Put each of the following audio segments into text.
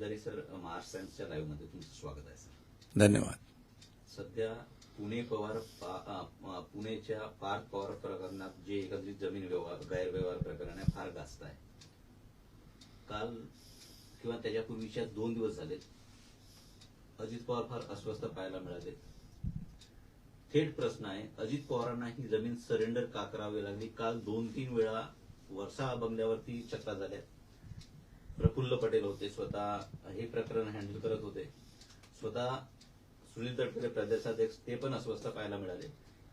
Vanjari sir Maharashtra टाइम्सच्या लाईव्हमध्ये तुमचं स्वागत आहे सर. धन्यवाद. सध्या पुणे पवार पा- पुणेच्या पार्थ पवार प्रकरणात जे एकत्रित जमीन व्यवहार गैरव्यवहार प्रकरण आहे फार गाजत आहे. काल किंवा त्याच्यापूर्वीच्या दोन दिवस झालेत. अजित पवार फार अस्वस्थ पाहायला मिळाले. थेट प्रश्न आहे अजित पवारांना ही जमीन सरेंडर का करावी लागली? काल दोन तीन वेळा वर्षा बंगल्यावरती चक्रा झाल्या. प्रफुल्ल पटेल होते स्वतः हे प्रकरण हँडल करत होते. स्वतः सुनील तटकरे प्रदेशाध्यक्ष ते पण अस्वस्थ पाहायला मिळाले.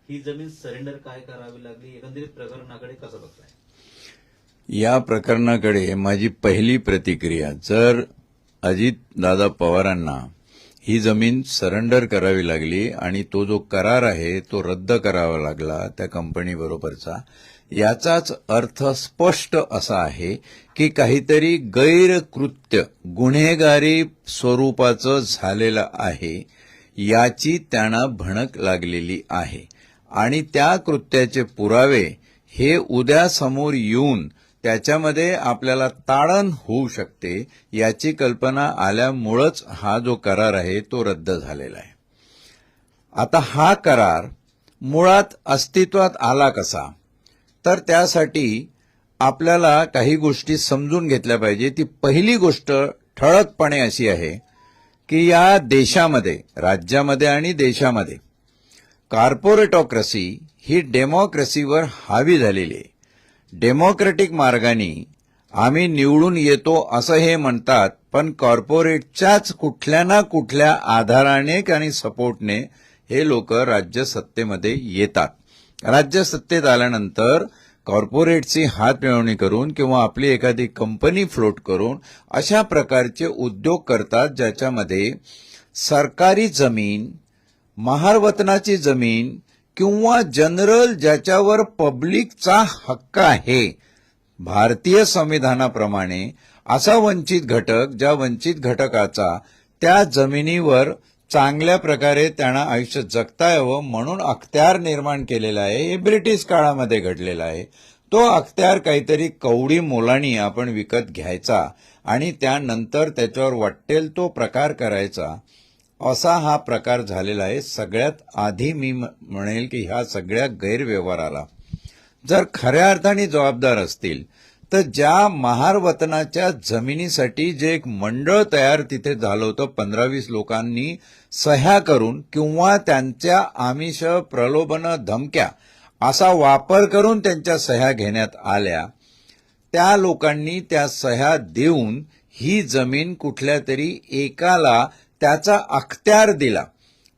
ही जमीन सरेंडर काय करावी लागली एकंदरीत प्रकरणाकडे कसं बघताय? या प्रकरणाकडे माझी पहिली प्रतिक्रिया जर अजित दादा पवारांना ही जमीन सरेंडर करावी लागली आणि तो जो करार आहे तो रद्द करावा लागला त्या कंपनीबरोबरचा याचाच अर्थ स्पष्ट असा आहे की काहीतरी गैरकृत्य गुन्हेगारी स्वरूपाचं झालेलं आहे याची त्यांना भणक लागलेली आहे. आणि त्या कृत्याचे पुरावे हे उद्या समोर येऊन त्याच्यामध्ये आपल्याला ताळण होऊ शकते याची कल्पना आल्यामुळंच हा जो करार आहे तो रद्द झालेला आहे. आता हा करार मुळात अस्तित्वात आला कसा? तर त्यासाठी आपल्याला काही गोष्टी समजून घेतल्या पाहिजे. ती पहिली गोष्ट ठळकपणे अशी आहे की या देशामध्ये राज्यामध्ये आणि देशामध्ये कॉर्पोरेटोक्रसी ही डेमोक्रेसीवर हावी झालेली आहे. डेमोक्रेटिक मार्गाने आम्ही निवडून येतो असं हे म्हणतात पण कॉर्पोरेटच्याच कुठल्या ना कुठल्या आधाराने आणि सपोर्टने हे लोक राज्य सत्तेमध्ये येतात. राज्य सत्तेत आल्यानंतर कॉर्पोरेटची हात मिळवणी करून किंवा आपली एखादी कंपनी फ्लोट करून अशा प्रकारचे उद्योग करतात ज्याच्यामध्ये सरकारी जमीन महारवतनाची जमीन किंवा जनरल ज्याच्यावर पब्लिकचा हक्क आहे. भारतीय संविधानाप्रमाणे असा वंचित घटक ज्या वंचित घटकाचा त्या जमिनीवर चांगल्या प्रकारे त्यांना आयुष्य जगता यावं म्हणून अख्त्यार निर्माण केलेला आहे. हे ब्रिटिश काळामध्ये घडलेलं आहे. तो अख्त्यार काहीतरी कवडी मोलानी आपण विकत घ्यायचा आणि त्यानंतर त्याच्यावर वाटेल तो प्रकार करायचा. असा हा प्रकार झालेला आहे. सगळ्यात आधी मी म्हणेल की ह्या सगळ्या गैरव्यवहाराला जर खऱ्या अर्थाने जबाबदार असतील तर ज्या महारवतनाच्या जमिनीसाठी जे एक मंडळ तयार तिथे झालं होतं पंधरा वीस लोकांनी सह्या करून किंवा त्यांच्या आमिष प्रलोभन धमक्या असा वापर करून त्यांच्या सह्या घेण्यात आल्या त्या लोकांनी त्या सह्या देऊन ही जमीन कुठल्या तरी एकाला त्याचा अख्त्यार दिला.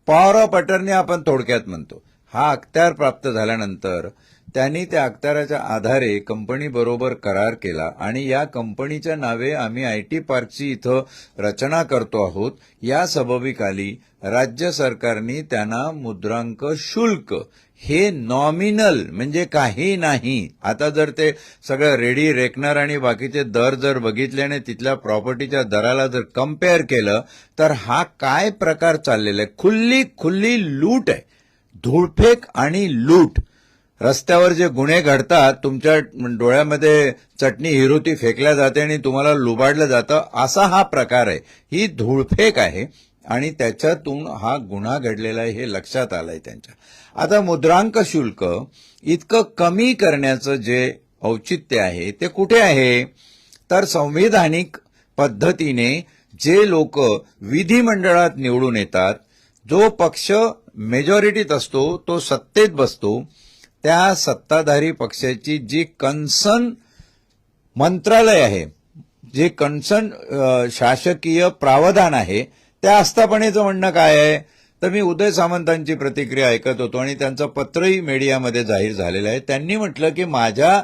पॉवर ऑफ अटर्नी आपण थोडक्यात म्हणतो. हा अख्त्यार प्राप्त झाल्यानंतर त्यांनी त्या अख्त्याराच्या आधारे कंपनीबरोबर करार केला आणि या कंपनीच्या नावे आम्ही आय टी पार्कची इथं रचना करतो आहोत. या सबबीखाली राज्य सरकारने त्यांना मुद्रांक शुल्क हे नॉमिनल म्हणजे काही नाही. आता जर ते सगळं रेडी रेकनर आणि बाकीचे दर जर बघितले आणि तिथल्या प्रॉपर्टीच्या दराला जर कंपेअर केलं तर हा काय प्रकार चाललेला आहे? खुल्ली खुल्ली लूट आहे. धूळफेक आणि लूट. रस्त्यावर जे गुन्हे घडतात तुमच्या डोळ्यामध्ये चटणी हिरोती फेकल्या जाते आणि तुम्हाला लुबाडलं जातं असा हा प्रकार आहे. ही धूळफेक आहे आणि त्याच्यातून हा गुन्हा घडलेला आहे हे लक्षात आलंय त्यांच्या. आता मुद्रांक शुल्क इतकं कमी करण्याचं जे औचित्य आहे ते कुठे आहे? तर संविधानिक पद्धतीने जे लोक विधिमंडळात निवडून येतात जो पक्ष मेजॉरिटीत असतो तो सत्तेत बसतो त्या सत्ताधारी पक्षाची जी कन्सर्न मंत्रालय आहे जे कन्सर्न शासकीय प्रावधान आहे त्या आस्थापनेचं म्हणणं काय आहे? तर मी उदय सामंतांची प्रतिक्रिया ऐकत होतो आणि त्यांचं पत्रही मीडियामध्ये जाहीर झालेलं आहे. त्यांनी म्हटलं की माझ्या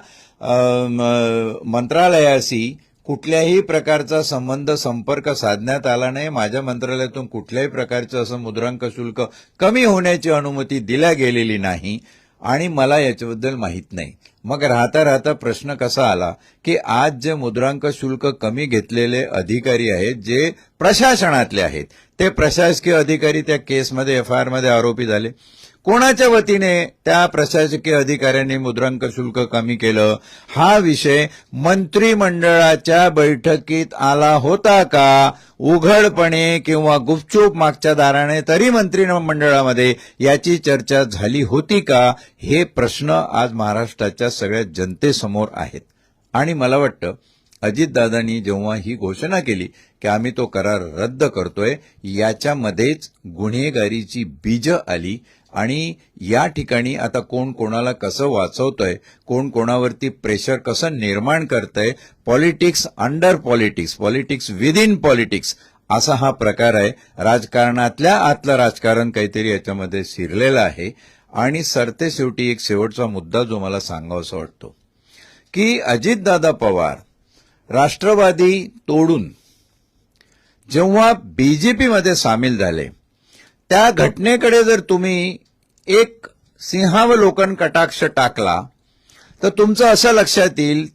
मंत्रालयाशी कुठल्याही प्रकारचा संबंध संपर्क साधण्यात आला नाही. माझ्या मंत्रालयातून कुठल्याही प्रकारचं असं मुद्रांक शुल्क कमी होण्याची अनुमती दिल्या गेलेली नाही. आणि मला याच्याबद्दल माहीत नाही. मग राहता राहता प्रश्न कसा आला की आज जे मुद्रांक शुल्क कमी घेतलेले अधिकारी आहेत जे प्रशासनातले आहेत ते प्रशासकीय अधिकारी त्या केसमध्ये एफ आय आरमध्ये आरोपी झाले. कोणाच्या वतीने त्या प्रशासकीय अधिकाऱ्यांनी मुद्रांक शुल्क कमी केलं? हा विषय मंत्रिमंडळाच्या बैठकीत आला होता का? उघडपणे किंवा गुपचूप मागच्या दाराने तरी मंत्रिमंडळामध्ये याची चर्चा झाली होती का? हे प्रश्न आज महाराष्ट्राच्या सगळ्या जनतेसमोर आहेत. आणि मला वाटतं अजितदादांनी जेव्हा ही घोषणा केली की आम्ही तो करार रद्द करतोय याच्यामध्येच गुन्हेगारीची बीज आली आणि या ठिकाणी आता कोण कोणाला कसं वाचवतंय कोण कोणावरती प्रेशर कसं निर्माण करतंय politics under politics politics within politics असा हा प्रकार आहे. राजकारणातल्या आतलं राजकारण काहीतरी याच्यामध्ये शिरलेलं आहे. आणि सरते शेवटी एक शेवटचा मुद्दा जो मला सांगावासा वाटतो की अजितदादा पवार राष्ट्रवादी तोडून जेव्हा बीजेपीमध्ये सामील झाले त्या घटनेकडे जर तुम्ही एक सिंहावलोकन कटाक्ष टाकला तर तुमचं असं लक्षात येईल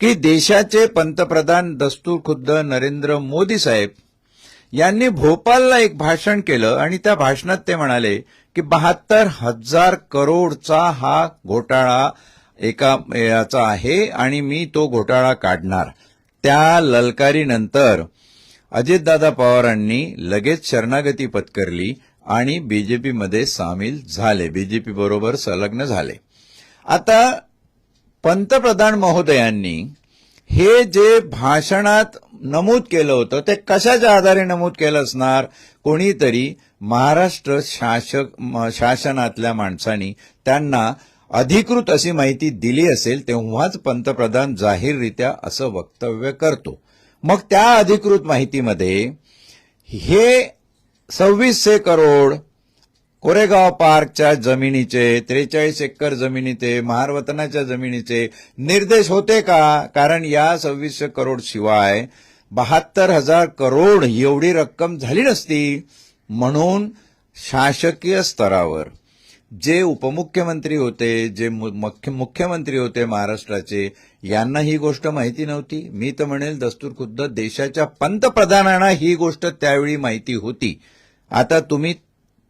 की देशाचे पंतप्रधान दस्तूर खुद्द नरेंद्र मोदी साहेब यांनी भोपालला एक भाषण केलं आणि त्या भाषणात ते म्हणाले की बहात्तर हजार करोडचा हा घोटाळा एका याचा आहे आणि मी तो घोटाळा काढणार. त्या ललकारीनंतर अजितदादा पवारांनी लगेच शरणागती पत्करली आणि बीजेपीमध्ये सामील झाले. बीजेपी बरोबर संलग्न झाले. आता पंतप्रधान महोदयांनी हे जे भाषणात नमूद केलं होतं ते कशाच्या आधारे नमूद केलं असणार? कोणीतरी महाराष्ट्र शासक म- शासनातल्या माणसांनी त्यांना अधिकृत अशी माहिती दिली असेल तेव्हाच पंतप्रधान जाहीररित्या असं वक्तव्य करतो. मग त्या अधिकृत माहितीमध्ये हे सव्वीसशे करोड कोरेगाव पार्कच्या जमिनीचे त्रेचाळीस एकर जमिनीचे महारवतनाच्या जमिनीचे निर्देश होते का? कारण या सव्वीसशे करोड शिवाय बहात्तर हजार करोड एवढी रक्कम झाली नसती. म्हणून शासकीय स्तरावर जे उपमुख्यमंत्री होते जे मु- मुख्य मुख्यमंत्री होते महाराष्ट्राचे यांना ही गोष्ट माहिती नव्हती. मी तर म्हणेल दस्तूर खुद्द देशाच्या पंतप्रधानांना ही गोष्ट त्यावेळी माहिती होती. आता तुम्ही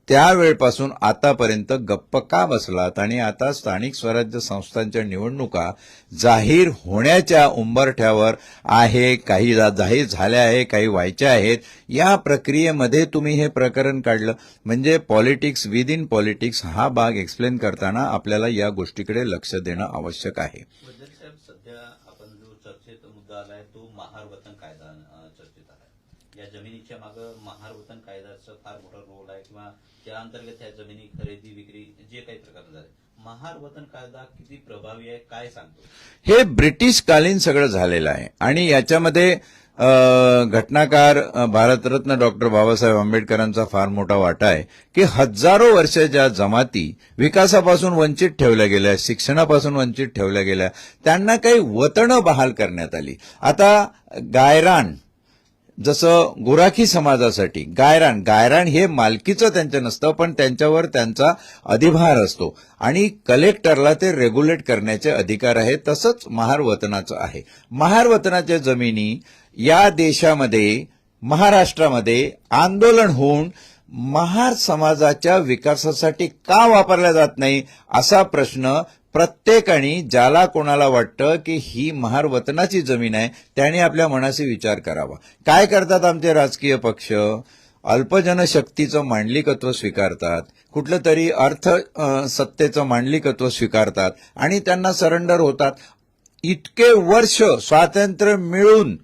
त्यावेळपासून आतापर्यंत गप्प का बसलात आणि आता स्थानिक स्वराज्य संस्थांच्या निवडणुका जाहीर होण्याच्या उंबरठ्यावर आहे काही जाहीर झाल्या आहे काही व्हायच्या आहेत या प्रक्रियेमध्ये तुम्ही हे प्रकरण काढलं. म्हणजे पॉलिटिक्स विद इन पॉलिटिक्स हा भाग एक्सप्लेन करताना आपल्याला या गोष्टीकडे लक्ष देणं आवश्यक आहे. सध्या आपण जो चर्चेत मुद्दा आलाय तो महार वतन कायदा चर्चेत या जमिनीच्या मागे महार वतन कायद्याचा फार मोठा रोल आहे किंवा त्या अंतर्गत ह्या जमिनी खरेदी विक्री जे काही प्रकार झाले. महार वतन कायदा किती प्रभावी आहे काय सांगतो? हे ब्रिटिशकालीन सगळं झालेलं आहे. आणि याच्यामध्ये घटनाकार भारतरत्न डॉक्टर बाबासाहेब आंबेडकरांचा फार मोठा वाटा आहे की हजारो वर्षाच्या जमाती विकासापासून वंचित ठेवल्या गेल्या शिक्षणापासून वंचित ठेवल्या गेल्या. त्यांना काही वतनं बहाल करण्यात आली. आता गायरान जसं गुराखी समाजासाठी गायरान. गायरान हे मालकीचं त्यांचं नसतं पण त्यांच्यावर त्यांचा अधिभार असतो. आणि कलेक्टरला ते रेग्युलेट करण्याचे अधिकार आहे तसंच महारवतनाचं आहे. महारवतनाच्या जमिनी या देशामध्ये महाराष्ट्रामध्ये आंदोलन होऊन महार समाजाच्या विकासासाठी का वापरल्या जात नाही असा प्रश्न प्रत्येकाने ज्याला कोणाला वाटतं की ही महार वतनाची जमीन आहे त्याने आपल्या मनाशी विचार करावा. काय करतात आमचे राजकीय पक्ष? अल्पजनशक्तीचं मांडलिकत्व स्वीकारतात. कुठलं तरी अर्थ सत्तेचं मांडलिकत्व स्वीकारतात आणि त्यांना सरेंडर होतात. इतके वर्ष स्वातंत्र्य मिळून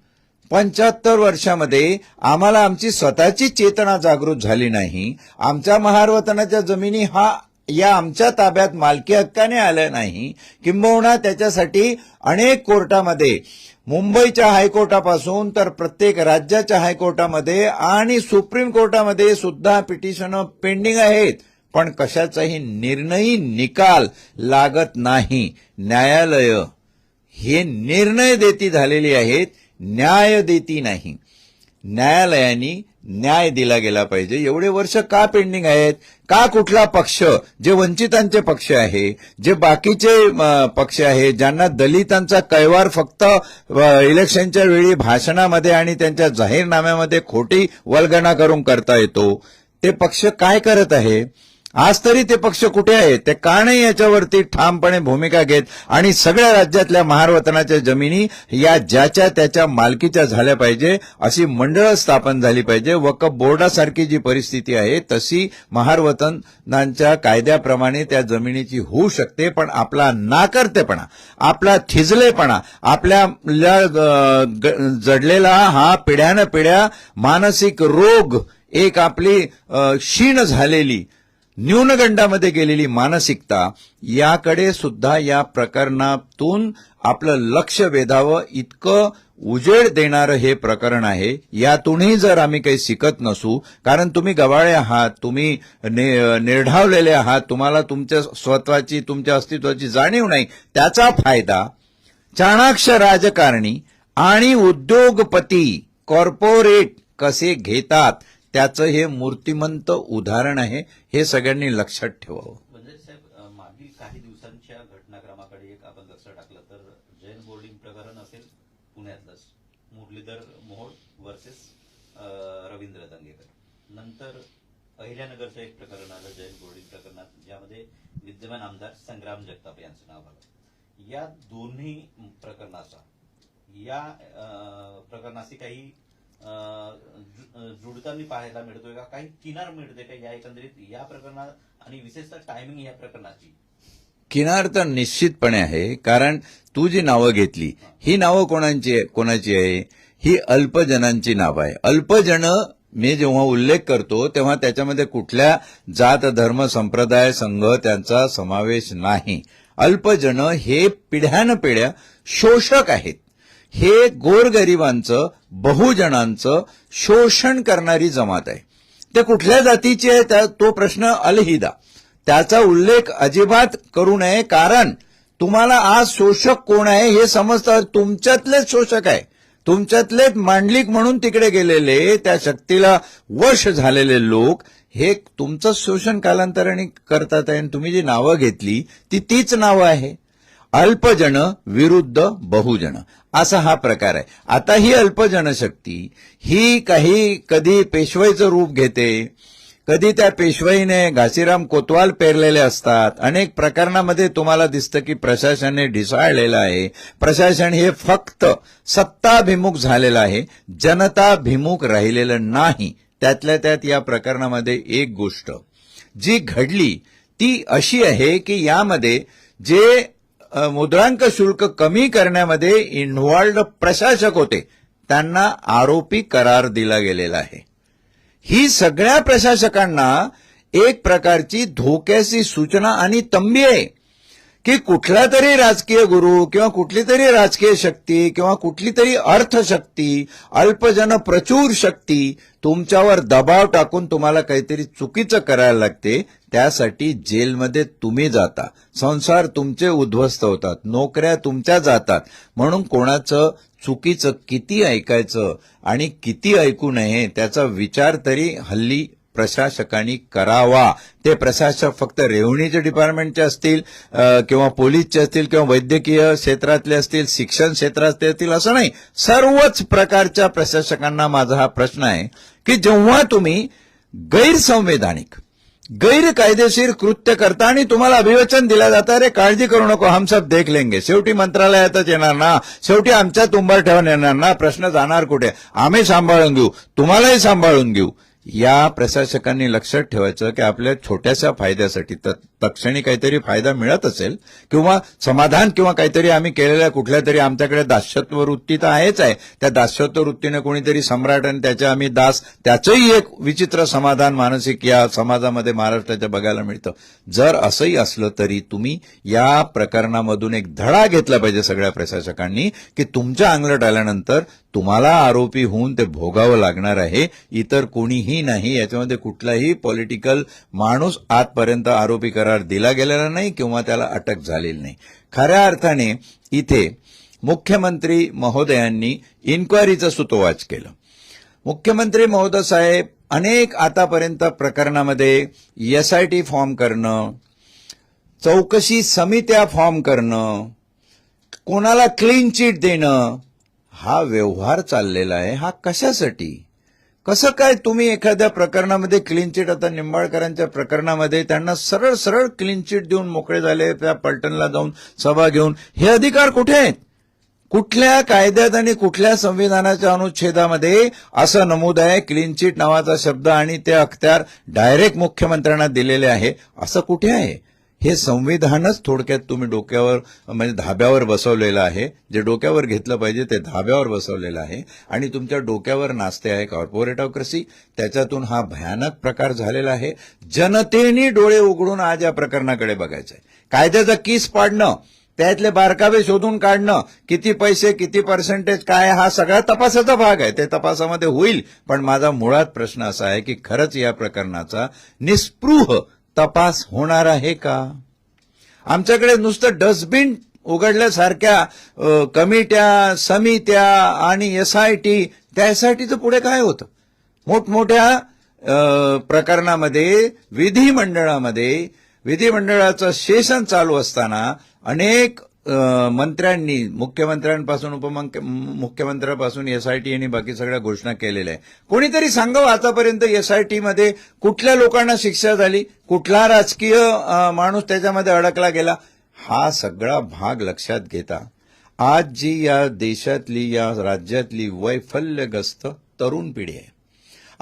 पंच्याहत्तर वर्षामध्ये आम्हाला आमची स्वतःची चेतना जागृत झाली नाही. आमच्या महारवतनाच्या जमिनी हा या आमच्या ताब्यात मालकी हक्काने आल्या नाही. किंबहुना त्याच्यासाठी अनेक कोर्टामध्ये मुंबईच्या हायकोर्टापासून तर प्रत्येक राज्याच्या हायकोर्टामध्ये आणि सुप्रीम कोर्टामध्ये सुद्धा पिटिशन पेंडिंग आहेत. पण कशाचाही निर्णयी निकाल लागत नाही. न्यायालय हे निर्णय देती झालेली आहेत न्याय देती नाही. न्यायालयाने न्याय दिला गेला पाहिजे. एवढे वर्ष का पेंडिंग आहेत? का कुठला पक्ष जे वंचितांचे पक्ष आहे जे बाकीचे पक्ष आहे ज्यांना दलितांचा कैवार फक्त इलेक्शनच्या वेळी भाषणामध्ये आणि त्यांच्या जाहीरनाम्यामध्ये खोटी वल्गना करून करता येतो ते पक्ष काय करत आहे? आज तरी ते पक्ष कुठे आहेत? ते का नाही याच्यावरती ठामपणे भूमिका घेत आणि सगळ्या राज्यातल्या महारवतनाच्या जमिनी या ज्याच्या त्याच्या मालकीच्या झाल्या पाहिजे अशी मंडळं स्थापन झाली पाहिजे. वकफ बोर्डासारखी जी परिस्थिती आहे तशी महारवतनांच्या कायद्याप्रमाणे त्या जमिनीची होऊ शकते पण आपला नाकर्तेपणा आपला थिजलेपणा आपल्या जडलेला हा पिढ्यानं पिढ्या मानसिक रोग एक आपली क्षीण झालेली न्यूनगंडामध्ये गेलेली मानसिकता याकडे सुद्धा या प्रकरणातून आपलं लक्ष वेधावं इतकं उजेड देणारं हे प्रकरण आहे. यातूनही जर आम्ही काही शिकत नसू कारण तुम्ही गवाळे आहात तुम्ही निर्ढावलेले आहात तुम्हाला तुमच्या स्वत्वाची तुमच्या अस्तित्वाची जाणीव नाही त्याचा फायदा चाणाक्ष राजकारणी आणि उद्योगपती कॉर्पोरेट कसे घेतात त्याचं हे मूर्तिमंत उदाहरण आहे हे सगळ्यांनी लक्षात ठेवावं. म्हणजे साहेब मागील काही दिवसांच्या घटनाक्रमाकडे एक आपण लक्ष टाकलं तर जैन बोर्डिंग प्रकरण असेल पुण्यातलंच मुरलीधर मोहोळ वर्सेस रवींद्र दंगेकर. नंतर अहिल्यानगरचं एक प्रकरण आलं जैन बोर्डिंग प्रकरणात ज्यामध्ये विद्यमान आमदार संग्राम जगताप यांचं नाव आलं. या दोन्ही प्रकरणाचा या प्रकरणाशी काही अ, पाहायला मिळतोय का? काही किनार मिळते का या एकंदरीत या प्रकरणात? आणि विशेषतः टायमिंग या प्रकरणाची. किनार तर निश्चितपणे आहे कारण तू जी नावं घेतली ही नावं कोणाची कोणाची आहे? ही अल्पजनांची नावं आहे. अल्पजन मी जेव्हा उल्लेख करतो तेव्हा त्याच्यामध्ये कुठल्या जात धर्म संप्रदाय संघ त्यांचा समावेश नाही. अल्पजन हे पिढ्यानपिढ्या शोषक आहेत. हे गोरगरिबांचं बहुजनांचं शोषण करणारी जमात आहे. ते कुठल्या जातीची आहे? त्या तो प्रश्न अलहिदा. त्याचा उल्लेख अजिबात करू नये कारण तुम्हाला आज शोषक कोण आहे हे समजतं तुमच्यातलेच शोषक आहे. तुमच्यातलेच मांडलिक म्हणून तिकडे गेलेले त्या शक्तीला वश झालेले लोक हे तुमचं शोषण कालांतराने करतात आहे आणि तुम्ही जी नावं घेतली ती तीच नावं आहे. अल्पजन विरुद्ध बहुजन. असा हा प्रकार आहे. आता ही अल्पजन शक्ती ही काही कधी पेशवाईचं रूप घेते कधी त्या पेशवाईने घासीराम कोतवाल पेरलेले असतात. अनेक प्रकरणामध्ये तुम्हाला दिसतं की प्रशासनने ढिसाळलेलं आहे. प्रशासन हे फक्त सत्ताभिमुख झालेलं आहे. जनताभिमुख राहिलेलं नाही. त्यातल्या त्यात या प्रकरणामध्ये एक गोष्ट. जी घडली ती अशी आहे की यामध्ये जे मुद्रांक शुल्क कमी करण्यामध्ये इन्व्हॉल्ड प्रशासक होते. त्यांना आरोपी करार दिला गेलेला आहे. ही सगळ्या प्रशासकांना एक प्रकारची धोक्याची सूचना आणि तंबी आहे. की कुठला तरी राजकीय गुरु किंवा कुठली तरी राजकीय शक्ती किंवा कुठली तरी अर्थशक्ती अल्पजन प्रचूर शक्ती तुमच्यावर दबाव टाकून तुम्हाला काहीतरी चुकीचं करायला लागते त्यासाठी जेलमध्ये तुम्ही जाता. संसार तुमचे उद्ध्वस्त होतात नोकऱ्या तुमच्या जातात. म्हणून कोणाचं चुकीचं किती ऐकायचं आणि किती ऐकू नये त्याचा विचार तरी हल्ली प्रशासकांनी करावा. ते प्रशासक फक्त रेव्हन्यूचे डिपार्टमेंटचे असतील किंवा पोलीसचे असतील किंवा वैद्यकीय क्षेत्रातले असतील शिक्षण क्षेत्रातले असतील असं नाही. सर्वच प्रकारच्या प्रशासकांना माझा हा प्रश्न आहे की जेव्हा तुम्ही गैरसंवैधानिक गैरकायदेशीर कृत्य करता आणि तुम्हाला अभिवचन दिलं जातं अरे काळजी करू नको हम सब देख लेंगे. शेवटी मंत्रालयातच येणार ना. शेवटी आमच्या तुंबर ठेवून येणार ना. प्रश्न जाणार कुठे? आम्ही सांभाळून घेऊ. तुम्हालाही सांभाळून घेऊ. या प्रशासकांनी लक्षात ठेवायचं की आपल्या छोट्याशा फायद्यासाठी तक्षणी काहीतरी फायदा मिळत असेल किंवा समाधान किंवा काहीतरी आम्ही केलेल्या कुठल्या तरी आमच्याकडे दास्यत्व वृत्ती तर आहेच आहे. त्या दास्यत्व वृत्तीने कोणीतरी सम्राट आणि त्याच्या आम्ही दास त्याचंही एक विचित्र समाधान मानसिक या समाजामध्ये महाराष्ट्राच्या बघायला मिळतं. जर असंही असलं तरी तुम्ही या प्रकरणामधून एक धडा घेतला पाहिजे सगळ्या प्रशासकांनी की तुमच्या अंगलट आल्यानंतर तुम्हाला आरोपी होऊन ते भोगावं लागणार आहे. इतर कोणीही नाही. याच्यामध्ये कुठलाही पॉलिटिकल माणूस आजपर्यंत आरोपी करार दिला गेलेला नाही किंवा त्याला अटक झालेली नाही. खऱ्या अर्थाने इथे मुख्यमंत्री महोदयांनी इन्क्वायरीचं सुतोवाच केलं. मुख्यमंत्री महोदय साहेब अनेक आतापर्यंत प्रकरणामध्ये एसआयटी फॉर्म करणं चौकशी समित्या फॉर्म करणं कोणाला क्लीन चिट देणं हा व्यवहार चाललेला आहे हा कशासाठी? कसं काय तुम्ही एखाद्या प्रकरणामध्ये क्लीन चिट आता निंबाळकरांच्या प्रकरणामध्ये त्यांना सरळ सरळ क्लीन चिट देऊन मोकळे झाले त्या पलटणला जाऊन सभा घेऊन हे अधिकार कुठे आहेत? कुठल्या कायद्यात आणि कुठल्या संविधानाच्या अनुच्छेदामध्ये असं नमूद आहे क्लीन चिट नावाचा शब्द आणि ते अख्त्यार डायरेक्ट मुख्यमंत्र्यांना दिलेले आहे असं कुठे आहे? हे संविधानच थोडक्यात तुम्ही डोक्यावर म्हणजे धाब्यावर बसवलेलं आहे. जे डोक्यावर घेतलं पाहिजे ते धाब्यावर बसवलेलं आहे. आणि तुमच्या डोक्यावर नाचते आहे कॉर्पोरेटॉक्रेसी त्याच्यातून हा भयानक प्रकार झालेला आहे. जनतेने डोळे उघडून आज या प्रकरणाकडे बघायचं आहे कायद्याचा किस पाडणं त्यातले बारकावे शोधून काढणं किती पैसे किती पर्सेंटेज काय हा सगळा तपासाचा भाग आहे. ते तपासामध्ये होईल. पण माझा मुळात प्रश्न असा आहे की खरंच या प्रकरणाचा निस्पृह तपास होणार आहे का? आमच्याकडे नुसतं डस्टबिन उघडल्यासारख्या कमिट्या समित्या आणि एस आय टी त्यासाठीचं पुढे काय होतं? मोठमोठ्या प्रकरणामध्ये विधिमंडळामध्ये विधिमंडळाचं सेशन चालू असताना अनेक मंत्र्यांनी मुख्यमंत्र्यांपासून उपमुख्यमंत्र्यांपासून एसआयटी आणि बाकी सगळ्या घोषणा केलेल्या आहे कोणीतरी सांगावं आतापर्यंत एसआयटी मध्ये कुठल्या लोकांना शिक्षा झाली? कुठला राजकीय माणूस त्याच्यामध्ये अडकला गेला? हा सगळा भाग लक्षात घेता. आज जी या देशातली या राज्यातली वैफल्यग्रस्त तरुण पिढी आहे.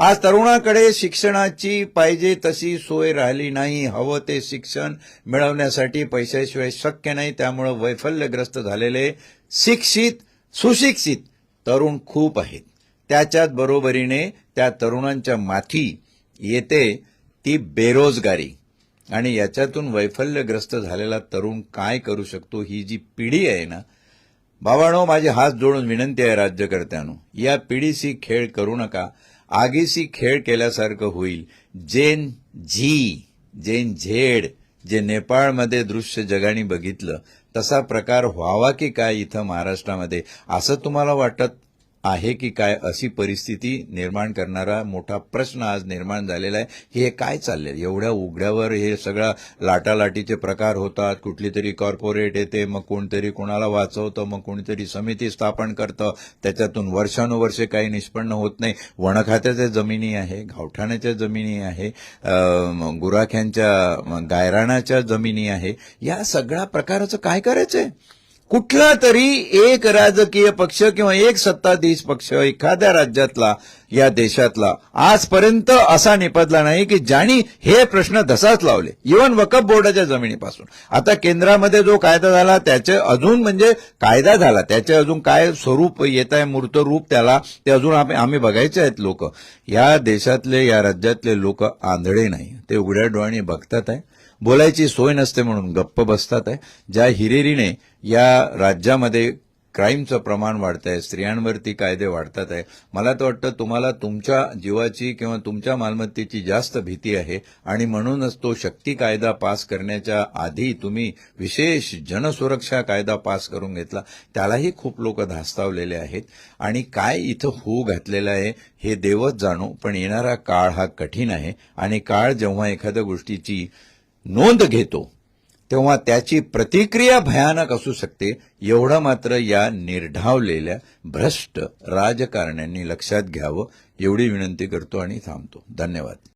आज तरुणाकडे शिक्षणाची पाहिजे तशी सोय राहिली नाही. हवं ते शिक्षण मिळवण्यासाठी पैशाशिवाय शक्य नाही. त्यामुळं वैफल्यग्रस्त झालेले शिक्षित सुशिक्षित तरुण खूप आहेत. त्याच्याच बरोबरीने त्या तरुणांच्या माथी येते ती बेरोजगारी. आणि याच्यातून वैफल्यग्रस्त झालेला तरुण काय करू शकतो ही जी पिढी आहे ना बाबानो माझे हात जोडून विनंती आहे राज्यकर्त्यांनो या पिढीशी खेळ करू नका. आगीशी खेळ केल्यासारखं होईल. जेन झी जेन झेड जे नेपाळमध्ये दृश्य जगाने बघितलं तसा प्रकार व्हावा की काय इथं महाराष्ट्रामध्ये? असं तुम्हाला वाटत आहे की काय अशी परिस्थिती निर्माण करणारा मोठा प्रश्न आज निर्माण झालेला आहे. की हे काय चाललंय? एवढ्या उघड्यावर हे सगळा लाटालाटीचे प्रकार होतात. कुठली तरी कॉर्पोरेट येते मग कोणतरी कोणाला वाचवतं मग कोणीतरी समिती स्थापन करतं. त्याच्यातून वर्षानुवर्षे काही निष्पन्न होत नाही. वनखात्याच्या जमिनी आहे गावठाण्याच्या जमिनी आहे गुराख्यांच्या गायराणाच्या जमिनी आहे. या सगळ्या प्रकाराचं काय करायचं आहे कुठला तरी एक राजकीय पक्ष किंवा एक सत्ताधीश पक्ष एखाद्या राज्यातला या देशातला आजपर्यंत असा निपजला नाही की ज्यांनी हे प्रश्न धसाच लावले. इवन वकफ बोर्डाच्या जमिनीपासून. आता केंद्रामध्ये जो कायदा झाला त्याचे अजून म्हणजे कायदा झाला. त्याचे अजून काय स्वरूप येत आहे मूर्त रूप त्याला ते अजून आम्ही आम्ही बघायचे आहेत लोक. या देशातले या राज्यातले लोक आंधळे नाही. ते उघड्या डोळ्याने बघतात आहे. बोलायची सोय नसते म्हणून गप्प बसतात आहे. ज्या हिरेरीने या राज्यामध्ये क्राईमचं प्रमाण वाढत आहे स्त्रियांवरती कायदे वाढतात आहे मला तर वाटतं तुम्हाला तुमच्या जीवाची किंवा तुमच्या मालमत्तेची जास्त भीती आहे आणि म्हणूनच तो शक्ती कायदा पास करण्याच्या आधी तुम्ही विशेष जनसुरक्षा कायदा पास करून घेतला. त्यालाही खूप लोक धास्तावलेले आहेत. आणि काय इथं होऊ घातलेलं आहे हे देवच जाणो पण येणारा काळ हा कठीण आहे. आणि काळ जेव्हा एखाद्या गोष्टीची नोंद घेतो तेव्हा त्याची प्रतिक्रिया भयानक असू शकते. एवढं मात्र या निर्ढावलेल्या भ्रष्ट राजकारण्यांनी लक्षात घ्यावं एवढी विनंती करतो आणि थांबतो. धन्यवाद.